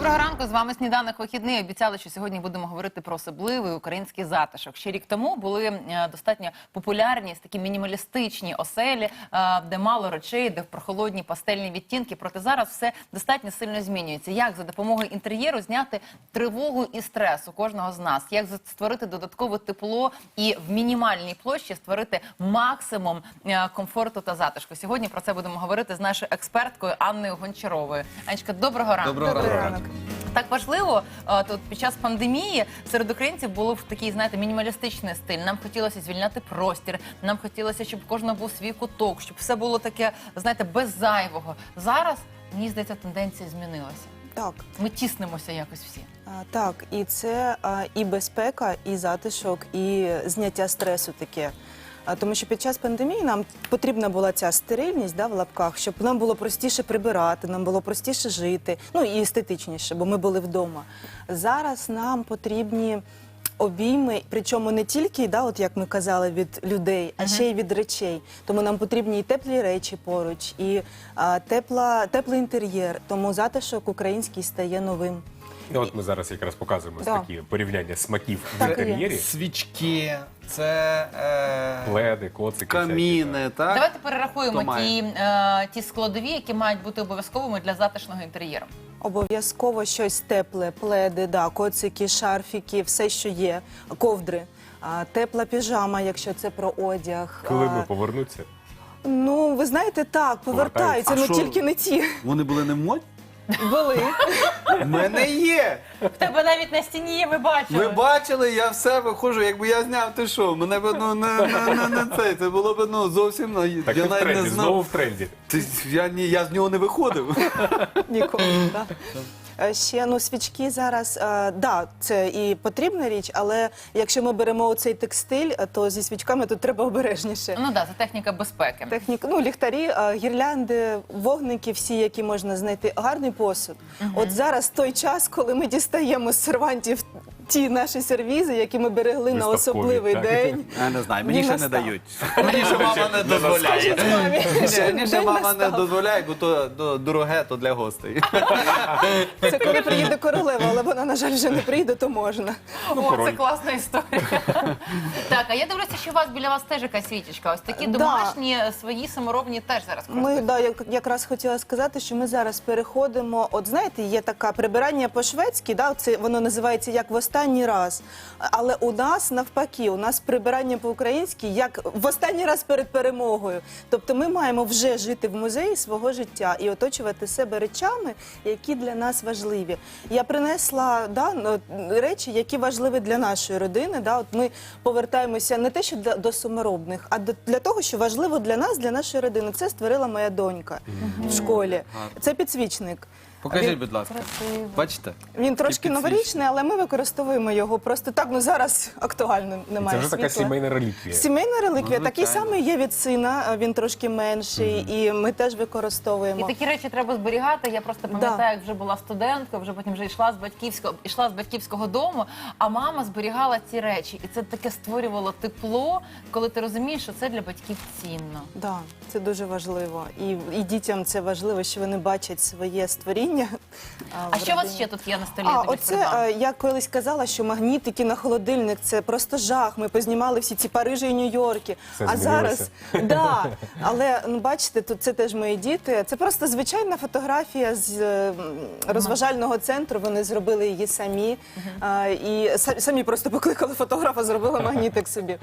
Доброго ранку, з вами сніданок вихідний. Обіцяли, що сьогодні будемо говорити про особливий український затишок. Ще рік тому були е, достатньо популярні такі мінімалістичні оселі, е, де мало речей, де прохолодні пастельні відтінки. Проте зараз все достатньо сильно змінюється. Як за допомогою інтер'єру зняти тривогу і стрес у кожного з нас? Як за- створити додаткове тепло і в мінімальній площі створити максимум е, комфорту та затишку? Сьогодні про це будемо говорити з нашою експерткою Анною Гончаровою. Анечка, доброго ранку. Доброго ранку. Так важливо, е, тут під час пандемії серед українців було в такий, знаєте, мінімалістичний стиль. Нам хотілося звільняти простір, нам хотілося, щоб в кожного був свій куток, щоб все було таке, знаєте, без зайвого. Зараз мені здається, тенденція змінилася. Так, Ми тіснимося якось всі. а, так, і це а, і безпека, і затишок, і зняття стресу таке. А, Тому що під час пандемії нам потрібна була ця стерильність да, в лапках, щоб нам було простіше прибирати, нам було простіше жити, ну і естетичніше, бо ми були вдома. Зараз нам потрібні обійми, причому не тільки, да, от як ми казали, від людей, а ще й від речей. Тому нам потрібні і теплі речі поруч, і а, тепла, теплий інтер'єр. Тому затишок український стає новим. І от ми зараз якраз показуємо Да. такі порівняння смаків в Так і є. інтер'єрі. Свічки, це е, Пледи, коцики. каміни, так? Давайте перерахуємо Хто має? ті, е, ті складові, які мають бути обов'язковими для затишного інтер'єру. Обов'язково щось тепле, пледи, да, коцики, шарфіки, все, що є, ковдри. А, тепла піжама, якщо це про одяг. Коли А, ми повернуться, ну, ви знаєте, так, повертаються, А ну що? тільки не ті. Вони були не в моді? Були. В мене є. В тебе навіть на стіні є, ми бачили. Ви бачили, я все виходжу, якби я зняв, ти що? Мене б ну, не, не, не, не це. це було б ну, зовсім, ну, так я ти в навіть тренді, не знову знав. в тренді. Ти, я, ні, я з нього не виходив. Ніколи. Да. Е, Ще ну свічки зараз, е, да, це і потрібна річ, але якщо ми беремо цей текстиль, е, то зі свічками тут треба обережніше. Ну да, це техніка безпеки. Технік, ну ліхтарі, гірлянди, вогники, всі, які можна знайти, гарний посуд. От зараз той час, коли ми дістаємо з сервантів ті наші сервізи, які ми берегли на особливий так. день. Я не знаю, мені ще не дають. Мені ще мама не дозволяє. Мені ще мама не дозволяє, бо то дороге, то для гостей. Це коли приїде королева, але вона, на жаль, вже не прийде, то можна. О, це класна історія. так, а я дивлюся, що у вас біля вас теж якась свічечка. Ось такі домашні е, свої саморобні теж зараз Ми да, якраз хотіла сказати, що ми зараз переходимо. От знаєте, є така прибирання по-шведськи, да, це воно називається як в останній раз. Але у нас навпаки, у нас прибирання по-українськи як в останній раз перед перемогою. Тобто ми маємо вже жити в музеї свого життя і оточувати себе речами, які для нас важливі. Я принесла да, ну, речі, які важливі для нашої родини. Да. От ми повертаємося не те, що до саморобних, а до, для того, що важливо для нас, для нашої родини. Це створила моя донька в школі. Це підсвічник. Покажіть, Він- будь ласка. Красиво. Бачите? Він трошки підсвічник. новорічний, але ми використовуємо його просто так. Ну зараз актуально немає. Це вже така світла. сімейна реліквія. Сімейна реліквія. Ну, Такий звичайно. самий є від сина. Він трошки менший, і ми теж І використовуємо. такі речі треба зберігати. Я просто пам'ятаю, як вже була студенткою, вже потім вже йшла з батьківського йшла з батьківського дому. А мама зберігала ці речі, і це таке створювало тепло, коли ти розумієш, що це для батьків цінно. Да, це дуже важливо. І, і дітям це важливо, що вони бачать своє створіння творіння а що у вас ще тут є на столі? А, оце е, я колись казала, що магнітики на холодильник це просто жах. Ми познімали всі ці Парижі і Нью-Йорки. Все а зараз да, але ну бачите, тут це теж мої діти. Це просто звичайна фотографія з е, розважального центру. Вони зробили її самі а, і самі просто покликали фотографа, зробили магнітик собі.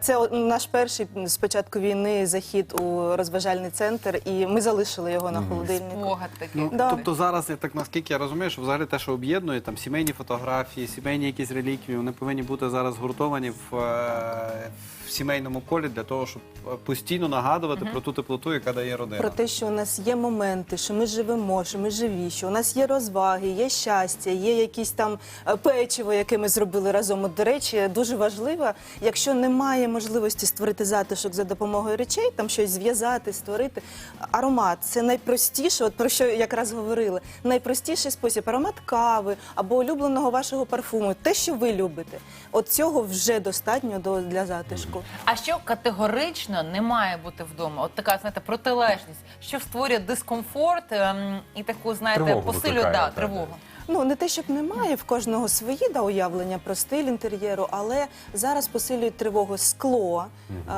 Це наш перший м, з початку війни захід у розважальний центр, і ми залишили його на холодильнику. Спогад такий. Ну, Тобто зараз, я так наскільки я розумію, що взагалі те, що об'єднує там сімейні фотографії, сімейні якісь реліквії, вони повинні бути зараз згуртовані в, е, в сімейному колі для того, щоб е, постійно нагадувати про ту теплоту, яка дає родина. Про те, що у нас є моменти, що ми живемо, що ми живі, що у нас є розваги, є щастя, є якісь там е, печиво, яке ми зробили разом. От, до речі, дуже важливо, якщо немає можливості створити затишок за допомогою речей, там щось зв'язати, створити. Аромат це найпростіше, от про що якраз говорили. Найпростіший спосіб аромат кави або улюбленого вашого парфуму, те, що ви любите. От цього вже достатньо до для затишку. А що категорично не має бути вдома? От така, знаєте, протилежність, що створює дискомфорт ем, і таку, знаєте, Тривогу посилює викликає, да, так, тривогу. Ну не те, щоб немає в кожного свої да, уявлення про стиль інтер'єру, але зараз посилюють тривогу скло,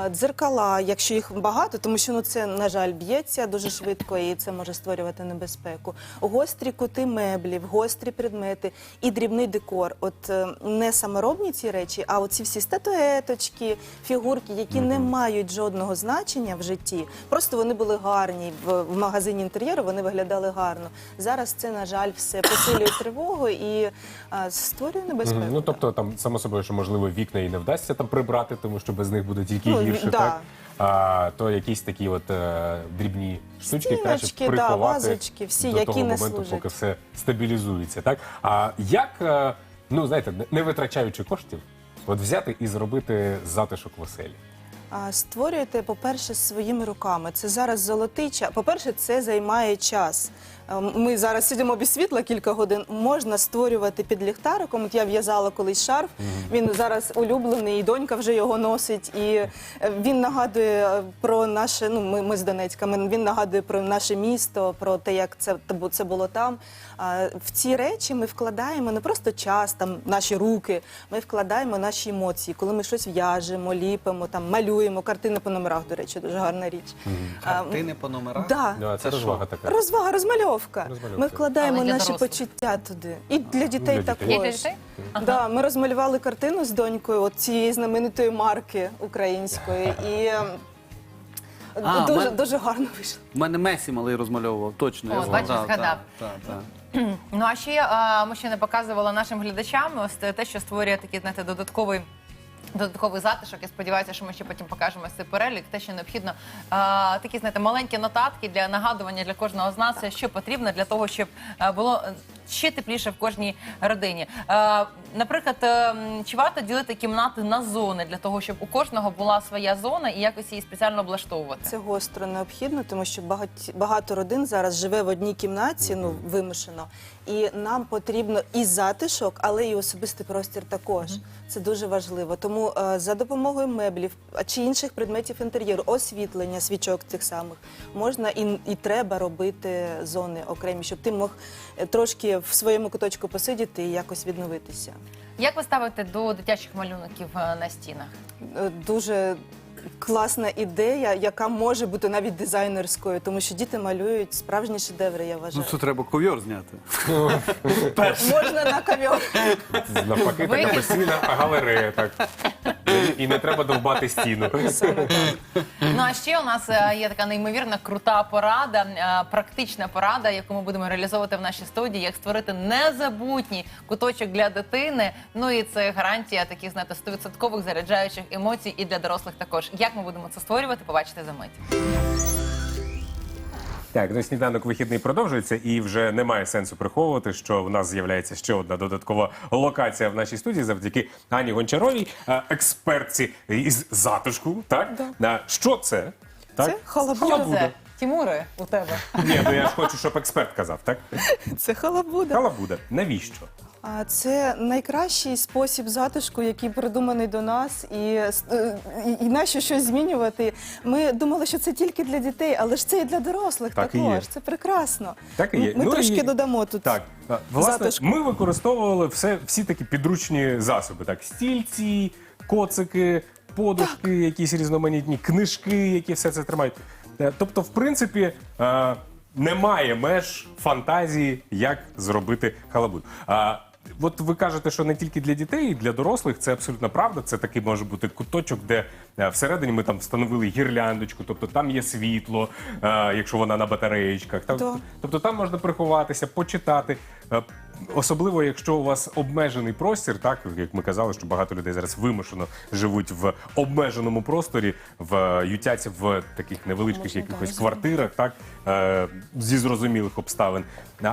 е, дзеркала, якщо їх багато, тому що ну це на жаль б'ється дуже швидко і це може створювати небезпеку. Гострі кути меблів, гострі предмети і дрібний декор. От е, не саморобні ці речі, а оці всі статуеточки, фігурки, які не мають жодного значення в житті. Просто вони були гарні в, в магазині інтер'єру. Вони виглядали гарно. Зараз це на жаль все посилює тривогу і а, створює небезпеку. Мгм. Ну тобто там само собою, що можливо вікна і не вдасться там прибрати, тому що без них буде тільки Ну, гірше, да. так? А, то якісь такі от е, дрібні штучки краще Стіночки, да, приховати вазочки, всі, до які того не моменту, служать. поки все стабілізується. Так? А як, е, ну знаєте, не- не витрачаючи коштів, от взяти і зробити затишок в оселі? А, Створюєте, по-перше, своїми руками. Це зараз золотий час. По-перше, це займає час. Е, Ми зараз сидимо без світла кілька годин. Можна створювати під ліхтариком. От я в'язала колись шарф. Він зараз улюблений, і донька вже його носить. І е, він нагадує е, про наше. Ну, ми, ми з Донецька. Він нагадує про наше місто, про те, як це, це було там. В ці речі ми вкладаємо не просто час, там наші руки. Ми вкладаємо наші емоції, коли ми щось в'яжемо, ліпимо, там малюємо. Картини по номерах, до речі, дуже гарна річ. Картини по номерах. Да. Да, це Це розвага така. Розвага, розмальовка. Розмальовка. Ми вкладаємо Але для наші дорослих. почуття туди. І для дітей Для також. дітей. Є для дітей? Да, ми розмалювали картину з донькою от цієї знаменитої марки української. І А, дуже, мене- дуже гарно вийшло. У мене Месі малий розмальовував, точно. О, я бачиш, згадав, згадав. Так, так. Ну а ще а, ми ще не показували нашим глядачам ось те- те, що створює такий знаєте, додатковий. Додатковий затишок, я сподіваюся, що ми ще потім покажемо цей перелік. Те, що необхідно, а, такі знаєте, маленькі нотатки для нагадування для кожного з нас, що потрібно для того, щоб було е, ще тепліше в кожній родині. Наприклад, е, чи варто ділити кімнати на зони для того, щоб у кожного була своя зона і якось її спеціально облаштовувати? Це гостро необхідно, тому що багато, родин зараз живе в одній кімнаті, ну вимушено. І нам потрібно і затишок, але і особистий простір також. Це дуже важливо. Тому е, за допомогою меблів чи інших предметів інтер'єру, освітлення свічок цих самих можна і, і треба робити зони окремі, щоб ти мог е, трошки в своєму куточку посидіти і якось відновитися. Як ви ставите до дитячих малюнків е, на стінах? Е, дуже класна ідея, яка може бути навіть дизайнерською, тому що діти малюють справжні шедеври, я Ну вважаю. це треба ковьор зняти. Можна на ковьор. Навпаки, така Вихід. постійна галерея. Так. І не треба довбати стіну. Ну а ще у нас е, є така неймовірна крута порада, е, практична порада, яку ми будемо реалізовувати в нашій студії, як створити незабутній куточок для дитини. Ну і це гарантія таких знаєте, стовідсоткових заряджаючих емоцій і для дорослих також. Як ми будемо це створювати, побачите за мить. Так, ну сніданок вихідний продовжується, і вже немає сенсу приховувати, що в нас з'являється ще одна додаткова локація в нашій студії завдяки Ані Гончаровій, е, експертці із затишку. Так На що це? Так? Це халабуда. Це Тімури у тебе. Ні, ну я ж хочу, щоб експерт казав, так? Це халабуда. Халабуда. Навіщо? А це найкращий спосіб затишку, який придуманий до нас, і, е, і, і нащо щось змінювати. Ми думали, що це тільки для дітей, але ж це і для дорослих Так і також. є. Це прекрасно. Так і є. Ми Ну трошки і- додамо тут. Так, власне, Затишку. ми використовували все, всі такі підручні засоби: так, стільці, коцики, подушки, якісь різноманітні книжки, які все це тримають. Е, Тобто, в принципі, е, немає меж фантазії, як зробити халабуд. А, От ви кажете, що не тільки для дітей, і для дорослих це абсолютно правда. Це такий може бути куточок, де е, всередині ми там встановили гірляндочку, тобто там є світло, е, якщо вона на батареєчках. Та- Да. Тобто там можна приховатися, почитати. Е, Особливо, якщо у вас обмежений простір, так як ми казали, що багато людей зараз вимушено живуть в обмеженому просторі, в ютяться в таких невеличких Можна, якихось так, квартирах, так е, зі зрозумілих обставин.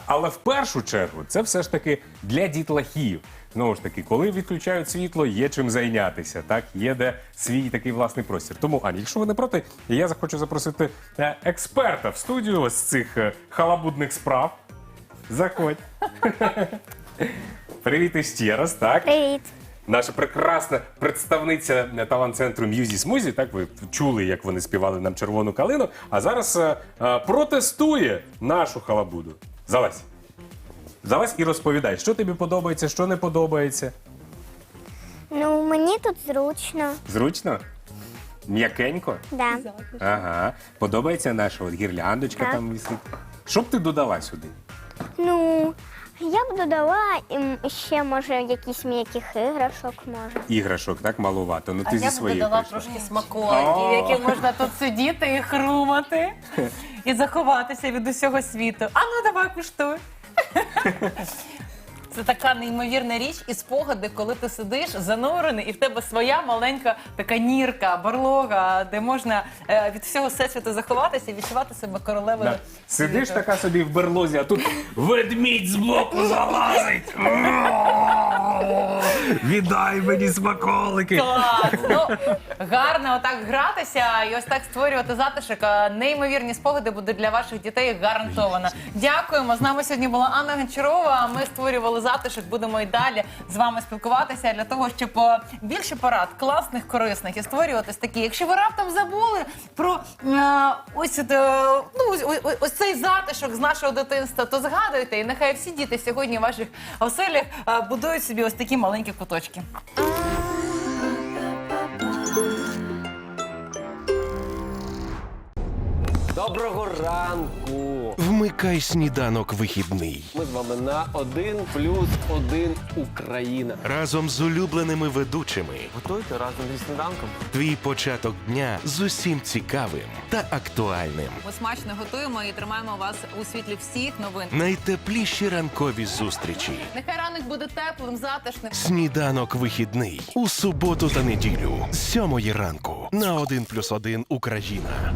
Але в першу чергу це все ж таки для дітлахів. Знову ж таки, коли відключають світло, є чим зайнятися, так є де свій такий власний простір. Тому, Ані, якщо ви не проти, я захочу запросити е, експерта в студію ось цих е, халабудних справ. Заходь. Привіт іще раз, так? Привіт. Наша прекрасна представниця талант-центру М'юзі Смузі. Так ви чули, як вони співали нам червону калину. А зараз е, е, протестує нашу халабуду. Залазь. Залазь і розповідай, що тобі подобається, що не подобається. Ну, мені тут зручно. Зручно? М'якенько? Да. Ага. Подобається наша от гірляндочка Так. там висить. Що б ти додала сюди? Ну, я б додала м, ще, може, якісь м'яких іграшок, може. Іграшок, так малувато. Ну А ти я зі б своєю додала прийшла. трошки смаколиків, які можна тут сидіти і хрумати, і заховатися від усього світу. А ну давай куштуй. Це така неймовірна річ і спогади, коли ти сидиш занурений, і в тебе своя маленька така нірка, барлога, де можна е, від всього всесвіту заховатися і відчувати себе королевою. Да. Сидиш така собі в берлозі, а тут ведмідь з боку залазить. Віддай мені смаколики. Клас! Ну, гарно отак гратися і ось так створювати затишок. Неймовірні спогади будуть для ваших дітей гарантовано. Дякуємо. З нами сьогодні була Анна Гончарова. Ми створювали затишок. Будемо і далі з вами спілкуватися для того, щоб більше порад класних, корисних і створювати такі. Якщо ви раптом забули про е, ось, е, ну, ось, ось цей затишок з нашого дитинства, то згадуйте, і нехай всі діти сьогодні в ваших оселях е, будують собі ось такі маленькі куточки. Доброго ранку! Вмикай сніданок вихідний Ми з вами на один плюс один Україна. разом з улюбленими ведучими. Готуйте разом зі сніданком. Твій початок дня з усім цікавим та актуальним. Ми смачно готуємо і тримаємо вас у світлі всіх новин. Найтепліші ранкові зустрічі. Нехай ранок буде теплим, затишним. Сніданок вихідний у суботу та неділю з сьомої ранку на 1+,1 Україна.